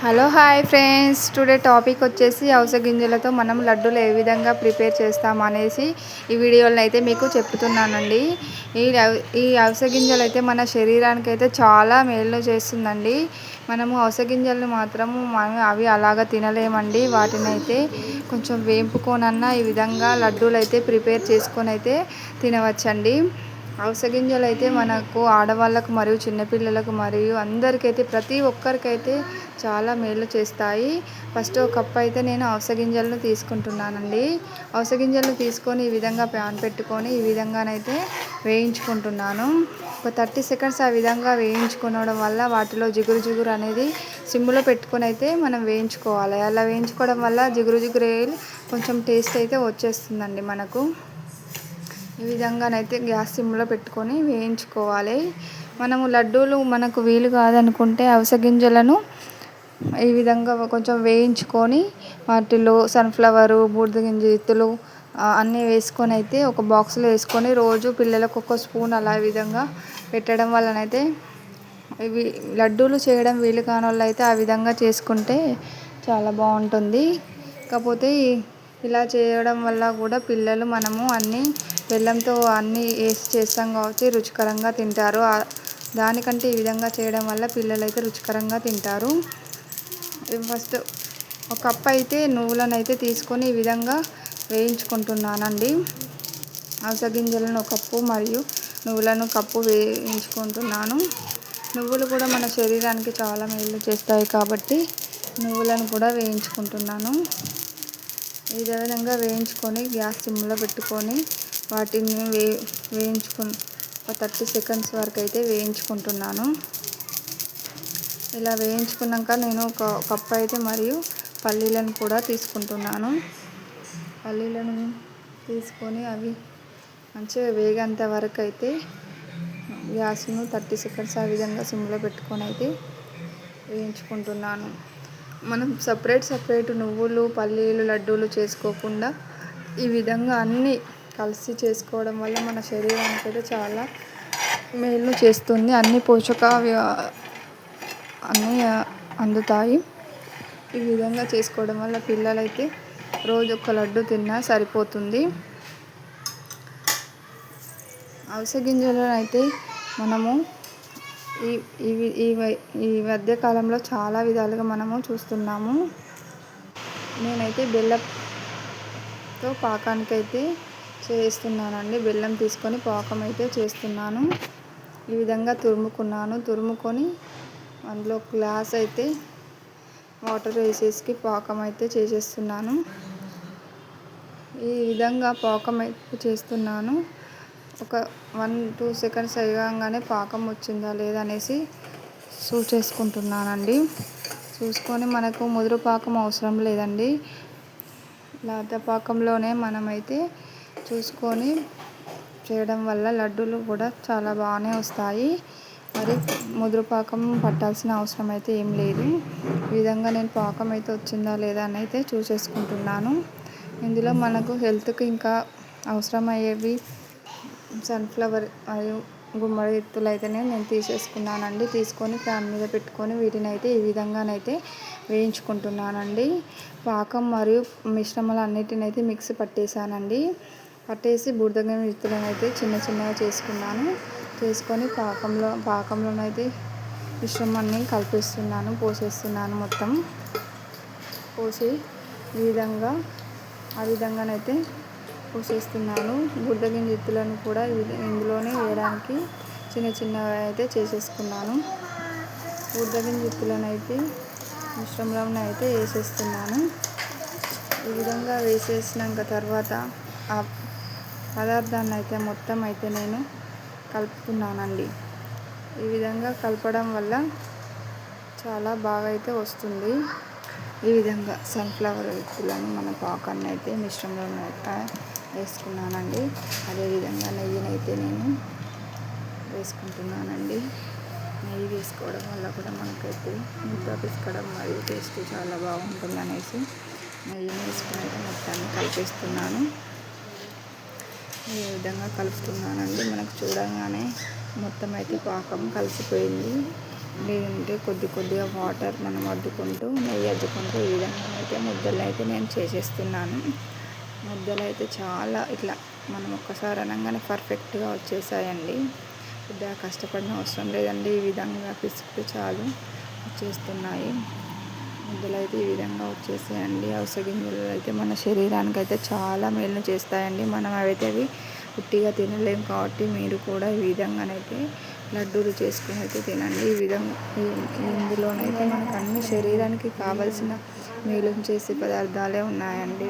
Hello hi friends. Today topic వచ్చేసి అవిసె గింజలతో మనం లడ్డూలు ఏ విధంగా ప్రిపేర్ చేస్తాం అనేసి ఈ వీడియోలను అయితే మీకు చెప్తున్నానండి. ఈ ఈ అవస గింజలు అయితే మన శరీరానికి అయితే చాలా మేలు చేస్తుందండి. మనము అవస గింజలను మాత్రము మనం అవి అలాగా తినలేమండి. వాటిని అయితే కొంచెం వేంపుకోనన్నా ఈ విధంగా లడ్డూలు అయితే ప్రిపేర్ చేసుకొని అయితే తినవచ్చండి. అవిసె గింజలు అయితే మనకు ఆడవాళ్ళకు మరియు చిన్నపిల్లలకు మరియు అందరికైతే ప్రతి ఒక్కరికైతే చాలా మేలు చేస్తాయి. ఫస్ట్ ఒక కప్ అయితే నేను అవిసె గింజలను తీసుకుంటున్నానండి. అవిసె గింజలను తీసుకొని ఈ విధంగా ప్యాన్ పెట్టుకొని ఈ విధంగానైతే వేయించుకుంటున్నాను. ఒక థర్టీ సెకండ్స్ ఆ విధంగా వేయించుకోవడం వల్ల వాటిలో జిగురు జిగురు అనేది సిమ్లో పెట్టుకొని అయితే మనం వేయించుకోవాలి. అలా వేయించుకోవడం వల్ల జిగురు జిగురు వేయాలి కొంచెం టేస్ట్ అయితే వచ్చేస్తుందండి మనకు. ఈ విధంగానైతే గ్యాస్ సిమ్లో పెట్టుకొని వేయించుకోవాలి. మనము లడ్డూలు మనకు వీలు కాదనుకుంటే అవిసె గింజలను ఈ విధంగా కొంచెం వేయించుకొని వాటిలో సన్ఫ్లవరు బూడిద గింజ ఇత్తులు అన్నీ వేసుకొని అయితే ఒక బాక్స్లో వేసుకొని రోజు పిల్లలకు ఒక స్పూన్ అలా విధంగా పెట్టడం వలనైతే ఇవి లడ్డూలు చేయడం వీలు కాని వాళ్ళు అయితే ఆ విధంగా చేసుకుంటే చాలా బాగుంటుంది. కాకపోతే ఇలా చేయడం వల్ల కూడా పిల్లలు మనము అన్నీ బెల్లంతో అన్నీ వేసి చేస్తాం కాబట్టి రుచికరంగా తింటారు. దానికంటే ఈ విధంగా చేయడం వల్ల పిల్లలు అయితే రుచికరంగా తింటారు. ఫస్ట్ ఒక కప్ అయితే నువ్వులను అయితే తీసుకొని ఈ విధంగా వేయించుకుంటున్నానండి. అవస గింజలను ఒక కప్పు మరియు నువ్వులను కప్పు వేయించుకుంటున్నాను. నువ్వులు కూడా మన శరీరానికి చాలా మేలు చేస్తాయి కాబట్టి నువ్వులను కూడా వేయించుకుంటున్నాను. ఈ విధంగా వేయించుకొని గ్యాస్ సిమ్లో పెట్టుకొని వాటిని వే వేయించుకుని ఒక థర్టీ సెకండ్స్ వరకు అయితే వేయించుకుంటున్నాను. ఇలా వేయించుకున్నాక నేను ఒక కప్పు అయితే మరియు పల్లీలను కూడా తీసుకుంటున్నాను. పల్లీలను తీసుకొని అవి మంచిగా వేగేంత వరకు అయితే గ్యాస్ను థర్టీ సెకండ్స్ ఆ విధంగా సిమ్లో పెట్టుకొని అయితే వేయించుకుంటున్నాను. మనం సపరేట్ సపరేట్ నువ్వులు పల్లీలు లడ్డూలు చేసుకోకుండా ఈ విధంగా అన్నీ కలిసి చేసుకోవడం వల్ల మన శరీరానికి అయితే చాలా మేలు చేస్తుంది. అన్ని పోషక అన్నీ అందుతాయి. ఈ విధంగా చేసుకోవడం వల్ల పిల్లలైతే రోజు ఒక లడ్డు తిన్నా సరిపోతుంది. అవిసె గింజలను అయితే మనము ఈ ఇవి ఈ ఈ మధ్య కాలంలో చాలా విధాలుగా మనము చూస్తున్నాము. నేనైతే బెల్లంతో పాకానికైతే చేస్తున్నానండి. బెల్లం తీసుకొని పాకం అయితే చేస్తున్నాను. ఈ విధంగా తురుముకున్నాను. తురుముకొని అందులో గ్లాస్ అయితే వాటర్ వేసేసి పాకం అయితే చేసేస్తున్నాను. ఈ విధంగా పాకం అయితే చేస్తున్నాను. ఒక వన్ టూ సెకండ్స్ అయ్యగానే పాకం వచ్చిందా లేదా అనేసి చూసేసుకుంటున్నానండి. చూసుకొని మనకు ముదురు పాకం అవసరం లేదండి. లేత పాకంలోనే మనమైతే చూసుకొని చేయడం వల్ల లడ్డూలు కూడా చాలా బాగానే వస్తాయి. మరి ముదురు పాకం పట్టాల్సిన అవసరం అయితే ఏం లేదు. ఈ విధంగా నేను పాకం అయితే వచ్చిందా లేదా అని అయితే చూసేసుకుంటున్నాను. ఇందులో మనకు హెల్త్కి ఇంకా అవసరమయ్యేవి సన్ఫ్లవర్ మరియు గుమ్మడి ఎత్తులు అయితేనే నేను తీసేసుకున్నానండి. తీసుకొని ఫ్యాన్ మీద పెట్టుకొని వీటిని అయితే ఈ విధంగానైతే వేయించుకుంటున్నానండి. పాకం మరియు మిశ్రమాలు అన్నిటినైతే మిక్స్ మిక్సీ పట్టేశానండి. పట్టేసి బురదగా ఎత్తులను అయితే చిన్న చిన్నగా చేసుకున్నాను. చేసుకొని పాకంలో పాకంలోనైతే మిశ్రమాన్ని కలిపేస్తున్నాను పోసేస్తున్నాను మొత్తం. పోసి ఈ విధంగా ఆ విధంగానైతే పోసేస్తున్నాను. బుడ్డగింజ ఎత్తులను కూడా ఇందులోనే వేయడానికి చిన్న చిన్నవి అయితే చేసేసుకున్నాను. బుడ్డగింజ ఎత్తులను అయితే మిశ్రమంలో అయితే వేసేస్తున్నాను. ఈ విధంగా వేసేసినాక తర్వాత ఆ పదార్థాన్ని అయితే మొత్తం అయితే నేను కలుపుతున్నానండి. ఈ విధంగా కలపడం వల్ల చాలా బాగా అయితే వస్తుంది. ఈ విధంగా సన్ఫ్లవర్ విత్తులను మన పాకాన్ని అయితే మిశ్రమంలో అయితే వేసుకున్నానండి. అదేవిధంగా నెయ్యిని అయితే నేను వేసుకుంటున్నానండి. నెయ్యి వేసుకోవడం వల్ల కూడా మనకైతే ముద్ద పిసుకోవడం మరియు టేస్ట్ చాలా బాగుంటుంది అనేసి నెయ్యిని వేసుకుని అయితే మొత్తాన్ని కలిపేస్తున్నాను. ఈ విధంగా కలుపుతున్నానండి. మనకు చూడగానే మొత్తం అయితే పాకం కలిసిపోయింది. లేదంటే కొద్ది కొద్దిగా వాటర్ మనం అద్దుకుంటూ నెయ్యి అద్దుకుంటూ ఈ విధంగా అయితే ముద్దలు అయితే నేను చేసేస్తున్నాను. ముద్దలు అయితే చాలా ఇట్లా మనం ఒక్కసారి అనగానే పర్ఫెక్ట్గా వచ్చేసాయండి. పెద్దగా కష్టపడిన అవసరం లేదండి. ఈ విధంగా పిసికితే చాలు వచ్చేస్తున్నాయి. ముద్దలు అయితే ఈ విధంగా వచ్చేసాయండి. అవిసె గింజలు అయితే మన శరీరానికి అయితే చాలా మేలు చేస్తాయండి. మనం అవైతే అవి ఉట్టిగా తినలేము కాబట్టి మీరు కూడా ఈ విధంగానైతే లడ్డూలు చేసుకుని అయితే తినండి. ఈ విధంగా ఇందులోనైతే మనకు అన్ని శరీరానికి కావలసిన మేలు చేసే పదార్థాలే ఉన్నాయండి.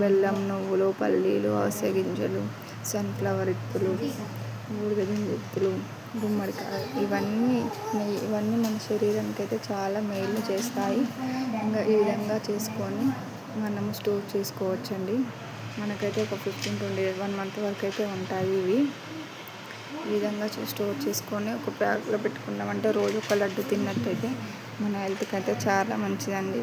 బెల్లం నువ్వులు పల్లీలు అవిసె గింజలు సన్ఫ్లవర్ ఇత్తులు బూడిద గింజ ఇత్తులు గుమ్మడికాయ ఇవన్నీ ఇవన్నీ మన శరీరానికి అయితే చాలా మేలు చేస్తాయి. ఇంకా ఈ విధంగా చేసుకొని మనము స్టోర్ చేసుకోవచ్చండి. మనకైతే ఒక ఫిఫ్టీన్ ట్వంటీ వన్ మంత్ వరకు అయితే ఉంటాయి ఇవి. ఈ విధంగా స్టోర్ చేసుకొని ఒక బ్యాగ్లో పెట్టుకున్నామంటే రోజు ఒక లడ్డు తిన్నట్టయితే మన హెల్త్కి అయితే చాలా మంచిదండి.